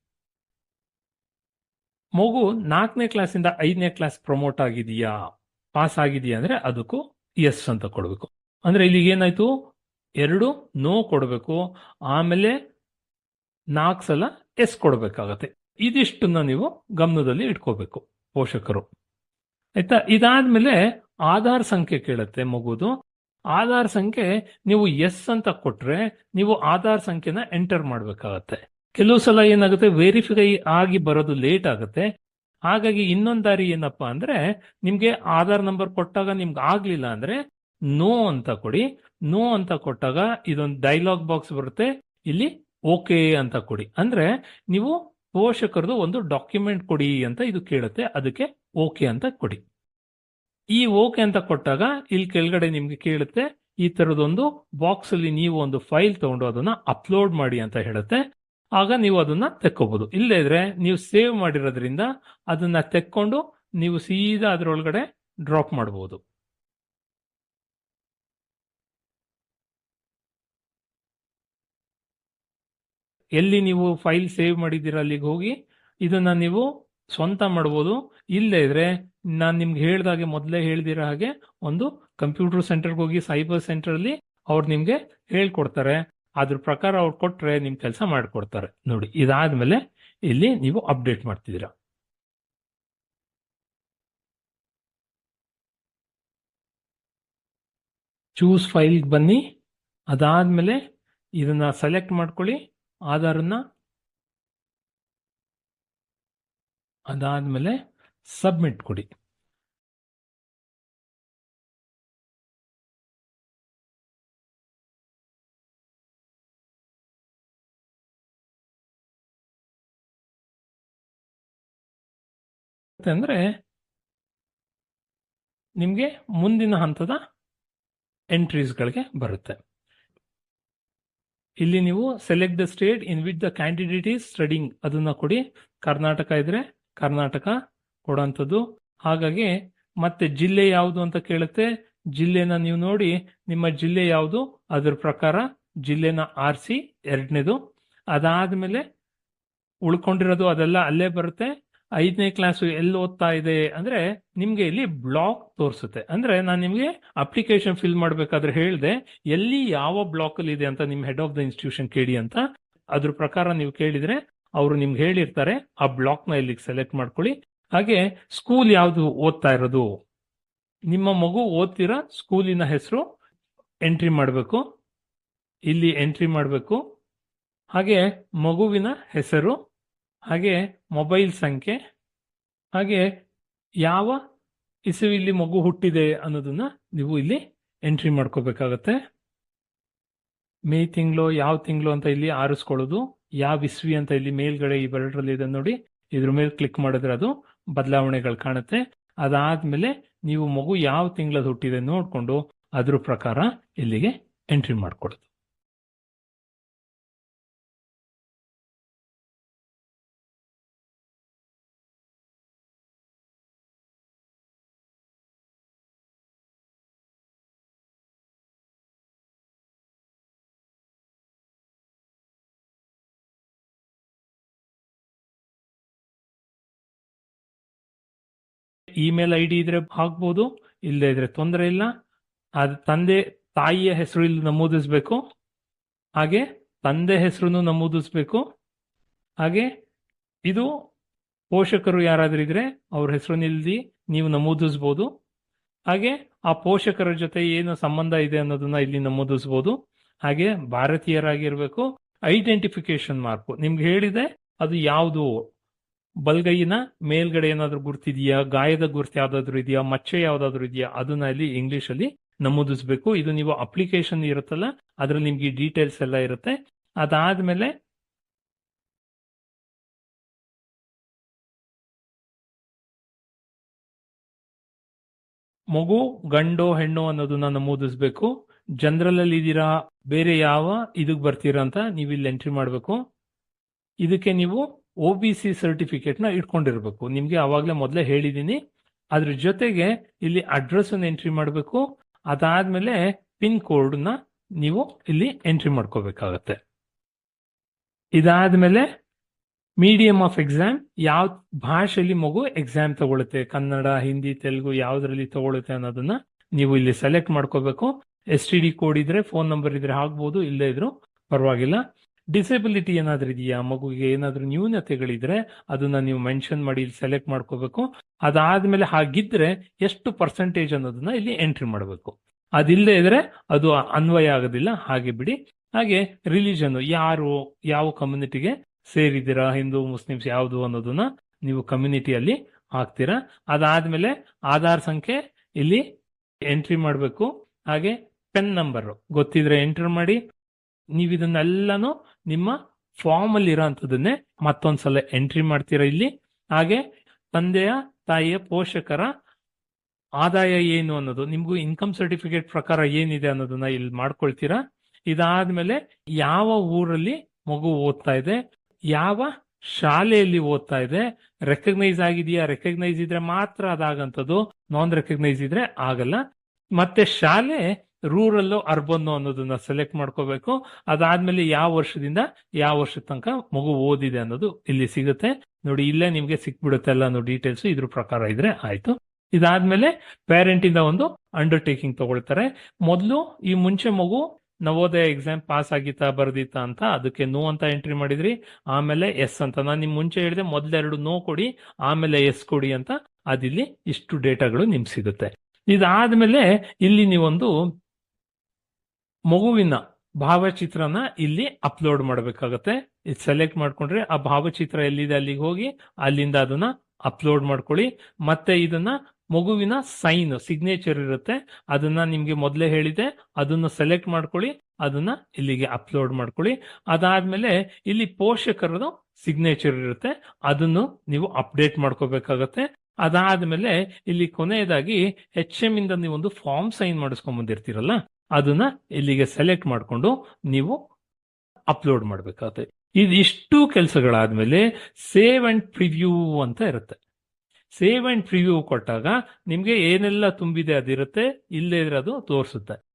ಮಗು ನಾಲ್ಕನೇ ಕ್ಲಾಸಿಂದ ಐದನೇ ಕ್ಲಾಸ್ ಪ್ರಮೋಟ್ ಆಗಿದೆಯಾ? ಪಾಸ್ ಆಗಿದೆಯಾ ಅಂದ್ರೆ ಅದಕ್ಕೂ ಎಸ್ ಅಂತ ಕೊಡಬೇಕು. ಅಂದ್ರೆ ಇಲ್ಲಿ ಏನಾಯ್ತು? ಎರಡು ನೋ ಕೊಡಬೇಕು. ಆಮೇಲೆ ನಾಲ್ಕು ಸಲ ಎಸ್ ಕೊಡಬೇಕಾಗತ್ತೆ. ಇದಿಷ್ಟನ್ನ ನೀವು ಗಮನದಲ್ಲಿ ಇಟ್ಕೋಬೇಕು ಪೋಷಕರು. ಆಯ್ತಾ? ಇದಾದ್ಮೇಲೆ ಆಧಾರ್ ಸಂಖ್ಯೆ ಕೇಳುತ್ತೆ ಮಗುದು. ಆಧಾರ್ ಸಂಖ್ಯೆ ನೀವು ಎಸ್ ಅಂತ ಕೊಟ್ರೆ ನೀವು ಆಧಾರ್ ಸಂಖ್ಯೆನ ಎಂಟರ್ ಮಾಡ್ಬೇಕಾಗತ್ತೆ. ಕೆಲವು ಸಲ ಏನಾಗುತ್ತೆ, ವೆರಿಫೈ ಆಗಿ ಬರೋದು ಲೇಟ್ ಆಗುತ್ತೆ. ಹಾಗಾಗಿ ಇನ್ನೊಂದು ದಾರಿ ಏನಪ್ಪಾ ಅಂದ್ರೆ, ನಿಮ್ಗೆ ಆಧಾರ್ ನಂಬರ್ ಕೊಟ್ಟಾಗ ನಿಮ್ಗೆ ಆಗ್ಲಿಲ್ಲ ಅಂದ್ರೆ, ನೋ ಅಂತ ಕೊಡಿ. ನೋ ಅಂತ ಕೊಟ್ಟಾಗ ಇದೊಂದು ಡೈಲಾಗ್ ಬಾಕ್ಸ್ ಬರುತ್ತೆ. ಇಲ್ಲಿ ಓಕೆ ಅಂತ ಕೊಡಿ. ಅಂದ್ರೆ ನೀವು ಪೋಷಕರದು ಒಂದು ಡಾಕ್ಯುಮೆಂಟ್ ಕೊಡಿ ಅಂತ ಇದು ಕೇಳುತ್ತೆ. ಅದಕ್ಕೆ ಓಕೆ ಅಂತ ಕೊಡಿ. ಈ ಓಕೆ ಅಂತ ಕೊಟ್ಟಾಗ ಇಲ್ಲಿ ಕೆಳಗಡೆ ನಿಮ್ಗೆ ಕೇಳುತ್ತೆ, ಈ ತರದೊಂದು ಬಾಕ್ಸ್ ಅಲ್ಲಿ ನೀವು ಒಂದು ಫೈಲ್ ತಗೊಂಡು ಅದನ್ನ ಅಪ್ಲೋಡ್ ಮಾಡಿ ಅಂತ ಹೇಳುತ್ತೆ. ಆಗ ನೀವು ಅದನ್ನ ತೆಕ್ಕೋಬಹುದು ಇಲ್ಲೇ ಇದ್ರೆ ನೀವು ಸೇವ್ ಮಾಡಿರೋದ್ರಿಂದ ಅದನ್ನ ತೆಕ್ಕೊಂಡು ನೀವು ಸೀದಾ ಅದರೊಳಗಡೆ ಡ್ರಾಪ್ ಮಾಡಬಹುದು ಎಲ್ಲಿ ನೀವು ಫೈಲ್ ಸೇವ್ ಮಾಡಿದ್ದೀರಾ ಅಲ್ಲಿಗೆ ಹೋಗಿ, ಇದನ್ನ ನೀವು ಸ್ವಂತ ಮಾಡ್ಬೋದು. ಇಲ್ಲೇ ಇದ್ರೆ ನಾನು ನಿಮ್ಗೆ ಹೇಳ್ದಾಗೆ ಮೊದಲೇ ಹೇಳ್ದಿರೋ ಹಾಗೆ ಒಂದು ಕಂಪ್ಯೂಟರ್ ಸೆಂಟರ್ಗೆ ಹೋಗಿ ಸೈಬರ್ ಸೆಂಟರ್ ಅಲ್ಲಿ ಅವ್ರು ನಿಮ್ಗೆ ಹೇಳ್ಕೊಡ್ತಾರೆ. ಅದ್ರ ಪ್ರಕಾರ ಅವ್ರು ಕೊಟ್ರೆ ನಿಮ್ ಕೆಲಸ ಮಾಡ್ಕೊಡ್ತಾರೆ. ನೋಡಿ, ಇದಾದ್ಮೇಲೆ ಇಲ್ಲಿ ನೀವು ಅಪ್ಡೇಟ್ ಮಾಡ್ತಿದ್ದೀರಾ. ಚೂಸ್ ಫೈಲ್ ಬನ್ನಿ. ಅದಾದ್ಮೇಲೆ ಇದನ್ನ ಸೆಲೆಕ್ಟ್ ಮಾಡ್ಕೊಳ್ಳಿ. ಆಧಾರನ್ನ ಅದಾದ್ಮೇಲೆ ಸಬ್ಮಿಟ್ ಕೊಡಿ. ಅಂದ್ರೆ ನಿಮಗೆ ಮುಂದಿನ ಹಂತದ ಎಂಟ್ರೀಸ್ಗಳಿಗೆ ಬರುತ್ತೆ. ಇಲ್ಲಿ ನೀವು select the state in which the candidate is studying ಅದನ್ನ ಕೊಡಿ. ಕರ್ನಾಟಕ ಇದ್ರೆ ಕರ್ನಾಟಕ ಕೊಡೋಂಥದ್ದು. ಹಾಗಾಗಿ ಮತ್ತೆ ಜಿಲ್ಲೆ ಯಾವುದು ಅಂತ ಕೇಳುತ್ತೆ, ಜಿಲ್ಲೆನ ನೀವು ನೋಡಿ, ನಿಮ್ಮ ಜಿಲ್ಲೆ ಯಾವುದು, ಅದ್ರ ಪ್ರಕಾರ ಜಿಲ್ಲೆನ ಆರಿಸಿ ಎರಡನೇದು. ಅದಾದ್ಮೇಲೆ ಉಳ್ಕೊಂಡಿರೋದು ಅದೆಲ್ಲ ಅಲ್ಲೇ ಬರುತ್ತೆ. ಐದನೇ ಕ್ಲಾಸು ಎಲ್ಲಿ ಓದ್ತಾ ಇದೆ ಅಂದ್ರೆ ನಿಮ್ಗೆ ಇಲ್ಲಿ ಬ್ಲಾಕ್ ತೋರಿಸುತ್ತೆ. ಅಂದ್ರೆ ನಾನು ನಿಮ್ಗೆ ಅಪ್ಲಿಕೇಶನ್ ಫಿಲ್ ಮಾಡ್ಬೇಕಾದ್ರೆ ಹೇಳಿದೆ, ಎಲ್ಲಿ ಯಾವ ಬ್ಲಾಕ್ ಅಲ್ಲಿ ಇದೆ ಅಂತ ನಿಮ್ಮ ಹೆಡ್ ಆಫ್ ದ ಇನ್ಸ್ಟಿಟ್ಯೂಷನ್ ಕೇಳಿ ಅಂತ. ಅದ್ರ ಪ್ರಕಾರ ನೀವು ಕೇಳಿದ್ರೆ ಅವರು ನಿಮ್ಗೆ ಹೇಳಿರ್ತಾರೆ, ಆ ಬ್ಲಾಕ್ನ ಇಲ್ಲಿ ಸೆಲೆಕ್ಟ್ ಮಾಡ್ಕೊಳ್ಳಿ. ಹಾಗೆ ಸ್ಕೂಲ್ ಯಾವುದು ಓದ್ತಾ ಇರೋದು? ನಿಮ್ಮ ಮಗು ಓದ್ತಿರೋ ಸ್ಕೂಲಿನ ಹೆಸರು ಎಂಟ್ರಿ ಮಾಡಬೇಕು. ಇಲ್ಲಿ ಎಂಟ್ರಿ ಮಾಡಬೇಕು. ಹಾಗೆ ಮಗುವಿನ ಹೆಸರು, ಹಾಗೆ ಮೊಬೈಲ್ ಸಂಖ್ಯೆ, ಹಾಗೆ ಯಾವ ಇಸುವಿಲ್ಲಿ ಮಗು ಹುಟ್ಟಿದೆ ಅನ್ನೋದನ್ನ ನೀವು ಇಲ್ಲಿ ಎಂಟ್ರಿ ಮಾಡ್ಕೋಬೇಕಾಗತ್ತೆ. ಮೇ ತಿಂಗಳು, ಯಾವ ತಿಂಗಳು ಅಂತ ಇಲ್ಲಿ ಆರಿಸ್ಕೊಳ್ಳೋದು. ಯಾವ ಇಸ್ವಿ ಅಂತ ಇಲ್ಲಿ ಮೇಲ್ಗಡೆ ಈ ಬರಡ್ರಲ್ಲಿ ಇದೆ ನೋಡಿ. ಇದ್ರ ಮೇಲೆ ಕ್ಲಿಕ್ ಮಾಡಿದ್ರೆ ಅದು ಬದಲಾವಣೆಗಳು ಕಾಣುತ್ತೆ. ಅದಾದ್ಮೇಲೆ ನೀವು ಮಗು ಯಾವ ತಿಂಗಳದ ಹುಟ್ಟಿದೆ ನೋಡಿಕೊಂಡು ಅದ್ರ ಪ್ರಕಾರ ಇಲ್ಲಿಗೆ ಎಂಟ್ರಿ ಮಾಡ್ಕೊಳ್ಳೋದು ಇಮೇಲ್ ಐ ಡಿ ಇದ್ರೆ ಹಾಕ್ಬೋದು ಇಲ್ಲದೆ ಇದ್ರೆ ತೊಂದರೆ ಇಲ್ಲ. ಅದು ತಂದೆ, ತಾಯಿಯ ಹೆಸರು ಇಲ್ಲಿ ನಮೂದಿಸ್ಬೇಕು. ಹಾಗೆ ತಂದೆ ಹೆಸರನ್ನು ನಮೂದಿಸ್ಬೇಕು. ಹಾಗೆ ಇದು ಪೋಷಕರು ಯಾರಾದ್ರೂ ಇದ್ರೆ ಅವ್ರ ಹೆಸರು ನಿಲ್ದಿ ನೀವು ನಮೂದಿಸ್ಬೋದು. ಹಾಗೆ ಆ ಪೋಷಕರ ಜೊತೆ ಏನು ಸಂಬಂಧ ಇದೆ ಅನ್ನೋದನ್ನ ಇಲ್ಲಿ ನಮೂದಿಸ್ಬೋದು. ಹಾಗೆ ಭಾರತೀಯರಾಗಿರ್ಬೇಕು. Identification mark. ನಿಮ್ಗೆ ಹೇಳಿದೆ, ಅದು ಯಾವುದು ಬಲ್ಗೈನ ಮೇಲ್ಗಡೆ ಏನಾದ್ರು ಗುರ್ತಿದೆಯಾ? ಗಾಯದ ಗುರ್ತು ಯಾವ್ದಾದ್ರು ಇದೆಯಾ? ಮಚ್ಚೆ ಯಾವ್ದಾದ್ರು ಇದೆಯಾ? ಅದನ್ನ ಇಲ್ಲಿ ಇಂಗ್ಲಿಷ್ ಅಲ್ಲಿ ನಮೂದಿಸ್ಬೇಕು. ಇದು ನೀವು ಅಪ್ಲಿಕೇಶನ್ ಇರುತ್ತಲ್ಲ, ಅದ್ರಲ್ಲಿ ನಿಮ್ಗೆ ಡೀಟೇಲ್ಸ್ ಎಲ್ಲ ಇರುತ್ತೆ. ಅದಾದ್ಮೇಲೆ ಮಗು, ಗಂಡು, ಹೆಣ್ಣು ಅನ್ನೋದನ್ನ ನಮೂದಿಸ್ಬೇಕು. ಜನರಲ್ ಅಲ್ಲಿ ಇದೀರಾ ಬೇರೆ ಯಾವ ಇದಕ್ ಬರ್ತೀರಾ ಅಂತ ನೀವು ಇಲ್ಲಿ ಎಂಟ್ರಿ ಮಾಡಬೇಕು. ಇದಕ್ಕೆ ನೀವು ಒ ಬಿ ಸಿ ಸರ್ಟಿಫಿಕೇಟ್ನ ಇಟ್ಕೊಂಡಿರ್ಬೇಕು. ನಿಮ್ಗೆ ಅವಾಗ್ಲೇ ಮೊದಲೇ ಹೇಳಿದೀನಿ. ಅದ್ರ ಜೊತೆಗೆ ಇಲ್ಲಿ ಅಡ್ರೆಸ್ ಎಂಟ್ರಿ ಮಾಡಬೇಕು. ಅದಾದ್ಮೇಲೆ ಪಿನ್ ಕೋಡ್ನ ನೀವು ಇಲ್ಲಿ ಎಂಟ್ರಿ ಮಾಡ್ಕೋಬೇಕಾಗತ್ತೆ. ಇದಾದ್ಮೇಲೆ ಮೀಡಿಯಂ ಆಫ್ ಎಕ್ಸಾಮ್ ಯಾವ ಭಾಷೆಯಲ್ಲಿ ಮಗು ಎಕ್ಸಾಮ್ ತಗೊಳುತ್ತೆ. ಕನ್ನಡ, ಹಿಂದಿ, ತೆಲುಗು ಯಾವ್ದ್ರಲ್ಲಿ ತಗೊಳುತ್ತೆ ಅನ್ನೋದನ್ನ ನೀವು ಇಲ್ಲಿ ಸೆಲೆಕ್ಟ್ ಮಾಡ್ಕೋಬೇಕು. ಎಸ್ ಟಿ ಡಿ ಕೋಡ್ ಇದ್ರೆ ಫೋನ್ ನಂಬರ್ ಇದ್ರೆ ಹಾಕ್ಬೋದು ಇಲ್ಲೇ ಇದ್ರು ಪರವಾಗಿಲ್ಲ. ಡಿಸೆಬಿಲಿಟಿ ಏನಾದ್ರೂ ಇದೆಯಾ? ಮಗುವಿಗೆ ಏನಾದ್ರೂ ನ್ಯೂನತೆಗಳಿದ್ರೆ ಅದನ್ನ ನೀವು ಮೆನ್ಷನ್ ಮಾಡಿ, ಇಲ್ಲಿ ಸೆಲೆಕ್ಟ್ ಮಾಡ್ಕೋಬೇಕು. ಅದಾದ್ಮೇಲೆ ಹಾಗಿದ್ರೆ ಎಷ್ಟು ಪರ್ಸೆಂಟೇಜ್ ಅನ್ನೋದನ್ನ ಇಲ್ಲಿ ಎಂಟ್ರಿ ಮಾಡಬೇಕು. ಅದಿಲ್ಲದೆ ಇದ್ರೆ ಅದು ಅನ್ವಯ ಆಗೋದಿಲ್ಲ, ಹಾಗೆ ಬಿಡಿ. ಹಾಗೆ ರಿಲಿಜನ್ ಯಾರು, ಯಾವ ಕಮ್ಯುನಿಟಿಗೆ ಸೇರಿದ್ದೀರಾ? ಹಿಂದೂ, ಮುಸ್ಲಿಮ್ಸ್ ಯಾವುದು ಅನ್ನೋದನ್ನ ನೀವು ಕಮ್ಯುನಿಟಿಯಲ್ಲಿ ಹಾಕ್ತೀರಾ? ಅದಾದ್ಮೇಲೆ ಆಧಾರ್ ಸಂಖ್ಯೆ ಇಲ್ಲಿ ಎಂಟ್ರಿ ಮಾಡಬೇಕು. ಹಾಗೆ ಪೆನ್ ನಂಬರ್ ಗೊತ್ತಿದ್ರೆ ಎಂಟರ್ ಮಾಡಿ. ನೀವು ಇದನ್ನೆಲ್ಲಾನು ನಿಮ್ಮ ಫಾರ್ಮ್ ಅಲ್ಲಿ ಇರೋಂಥದ್ದನ್ನೇ ಮತ್ತೊಂದ್ಸಲ ಎಂಟ್ರಿ ಮಾಡ್ತೀರಾ ಇಲ್ಲಿ. ಹಾಗೆ ತಂದೆಯ, ತಾಯಿಯ ಪೋಷಕರ ಆದಾಯ ಏನು ಅನ್ನೋದು, ನಿಮ್ಗೂ ಇನ್ಕಮ್ ಸರ್ಟಿಫಿಕೇಟ್ ಪ್ರಕಾರ ಏನಿದೆ ಅನ್ನೋದನ್ನ ಇಲ್ಲಿ ಮಾಡ್ಕೊಳ್ತೀರಾ? ಇದಾದ್ಮೇಲೆ ಯಾವ ಊರಲ್ಲಿ ಮಗು ಓದ್ತಾ ಇದೆ, ಯಾವ ಶಾಲೆಯಲ್ಲಿ ಓದ್ತಾ ಇದೆ ರೆಕಗ್ನೈಸ್ ಆಗಿದೆಯಾ? ರೆಕಗ್ನೈಸ್ ಇದ್ರೆ ಮಾತ್ರ ಅದಾಗಂಥದ್ದು ನಾನ್ ರೆಕಗ್ನೈಸ್ ಇದ್ರೆ ಆಗಲ್ಲ. ಮತ್ತೆ ಶಾಲೆ ರೂರಲ್ ಅರ್ಬನ್ ಅನ್ನೋದನ್ನ ಸೆಲೆಕ್ಟ್ ಮಾಡ್ಕೋಬೇಕು. ಅದಾದ್ಮೇಲೆ ಯಾವ ವರ್ಷದಿಂದ ಯಾವ ವರ್ಷದ ತನಕ ಮಗು ಓದಿದೆ ಅನ್ನೋದು ಇಲ್ಲಿ ಸಿಗುತ್ತೆ. ನೋಡಿ, ಇಲ್ಲೇ ನಿಮ್ಗೆ ಸಿಕ್ಬಿಡುತ್ತೆ ಎಲ್ಲ ಡೀಟೇಲ್ಸ್ ಇದ್ರ ಪ್ರಕಾರ ಇದ್ರೆ ಆಯ್ತು. ಇದಾದ್ಮೇಲೆ ಪೇರೆಂಟ್ ಇಂದ ಒಂದು ಅಂಡರ್ಟೇಕಿಂಗ್ ತಗೊಳ್ತಾರೆ. ಮೊದಲು ಈ ಮುಂಚೆ ಮಗು ನವೋದಯ ಎಕ್ಸಾಮ್ ಪಾಸ್ ಆಗಿತ್ತಾ ಬರ್ದಿತ್ತಾ ಅಂತ ಅದಕ್ಕೆ ನೋ ಅಂತ ಎಂಟ್ರಿ ಮಾಡಿದ್ರಿ. ಆಮೇಲೆ ಎಸ್ ಅಂತ. ನಾನು ನಿಮ್ ಮುಂಚೆ ಹೇಳಿದೆ ಮೊದಲೆರಡು ನೋ ಕೊಡಿ, ಆಮೇಲೆ ಎಸ್ ಕೊಡಿ ಅಂತ ಅದಿಲ್ಲಿ ಇಷ್ಟು ಡೇಟಾಗಳು ನಿಮ್ಗೆ ಸಿಗುತ್ತೆ. ಇದಾದ್ಮೇಲೆ ಇಲ್ಲಿ ನೀವೊಂದು ಮಗುವಿನ ಭಾವಚಿತ್ರನ ಇಲ್ಲಿ ಅಪ್ಲೋಡ್ ಮಾಡಬೇಕಾಗತ್ತೆ. ಇದು ಸೆಲೆಕ್ಟ್ ಮಾಡ್ಕೊಂಡ್ರೆ ಆ ಭಾವಚಿತ್ರ ಎಲ್ಲಿದೆ ಅಲ್ಲಿಗೆ ಹೋಗಿ, ಅಲ್ಲಿಂದ ಅದನ್ನ ಅಪ್ಲೋಡ್ ಮಾಡ್ಕೊಳ್ಳಿ. ಮತ್ತೆ ಇದನ್ನ ಮಗುವಿನ ಸೈನ್ ಸಿಗ್ನೇಚರ್ ಇರುತ್ತೆ. ಅದನ್ನ ನಿಮ್ಗೆ ಮೊದಲೇ ಹೇಳಿದೆ ಅದನ್ನ ಸೆಲೆಕ್ಟ್ ಮಾಡ್ಕೊಳ್ಳಿ, ಅದನ್ನ ಇಲ್ಲಿಗೆ ಅಪ್ಲೋಡ್ ಮಾಡ್ಕೊಳ್ಳಿ. ಅದಾದ್ಮೇಲೆ ಇಲ್ಲಿ ಪೋಷಕರದು ಸಿಗ್ನೇಚರ್ ಇರುತ್ತೆ. ಅದನ್ನು ನೀವು ಅಪ್ಡೇಟ್ ಮಾಡ್ಕೋಬೇಕಾಗತ್ತೆ. ಅದಾದ್ಮೇಲೆ ಇಲ್ಲಿ ಕೊನೆಯದಾಗಿ ಎಚ್ ಎಂ ಇಂದ ನೀವು ಒಂದು ಫಾರ್ಮ್ ಸೈನ್ ಮಾಡಿಸ್ಕೊಂಡ್ ಬಂದಿರ್ತೀರಲ್ಲ? ಅದನ್ನ ಇಲ್ಲಿಗೆ ಸೆಲೆಕ್ಟ್ ಮಾಡಿಕೊಂಡು ನೀವು ಅಪ್ಲೋಡ್ ಮಾಡಬೇಕಾಗುತ್ತೆ. ಇದಿಷ್ಟು ಕೆಲಸಗಳಾದ್ಮೇಲೆ ಸೇವ್ ಅಂಡ್ ಪ್ರಿವ್ಯೂ ಅಂತ ಇರುತ್ತೆ. ಸೇವ್ ಅಂಡ್ ಪ್ರಿವ್ಯೂ ಕೊಟ್ಟಾಗ ನಿಮ್ಗೆ ಏನೆಲ್ಲ ತುಂಬಿದೆ ಅದಿರುತ್ತೆ, ಇಲ್ಲೇ ಅದು ತೋರಿಸುತ್ತೆ.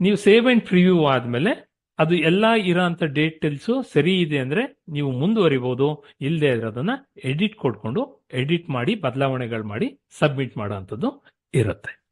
ನೀವು ಸೇವ್ ಅಂಡ್ ಪ್ರಿವ್ಯೂ ಆದ್ಮೇಲೆ ಅದು ಎಲ್ಲ ಇರೋಂಥ ಡೇಟಲ್ಸು ಸರಿ ಇದೆ ಅಂದ್ರೆ ನೀವು ಮುಂದುವರಿಬಹುದು ಇಲ್ಲದೆ ಅದನ್ನ ಎಡಿಟ್ ಕೊಡ್ಕೊಂಡು ಎಡಿಟ್ ಮಾಡಿ, ಬದಲಾವಣೆಗಳು ಮಾಡಿ ಸಬ್ಮಿಟ್ ಮಾಡೋ ಅಂಥದ್ದು ಇರುತ್ತೆ.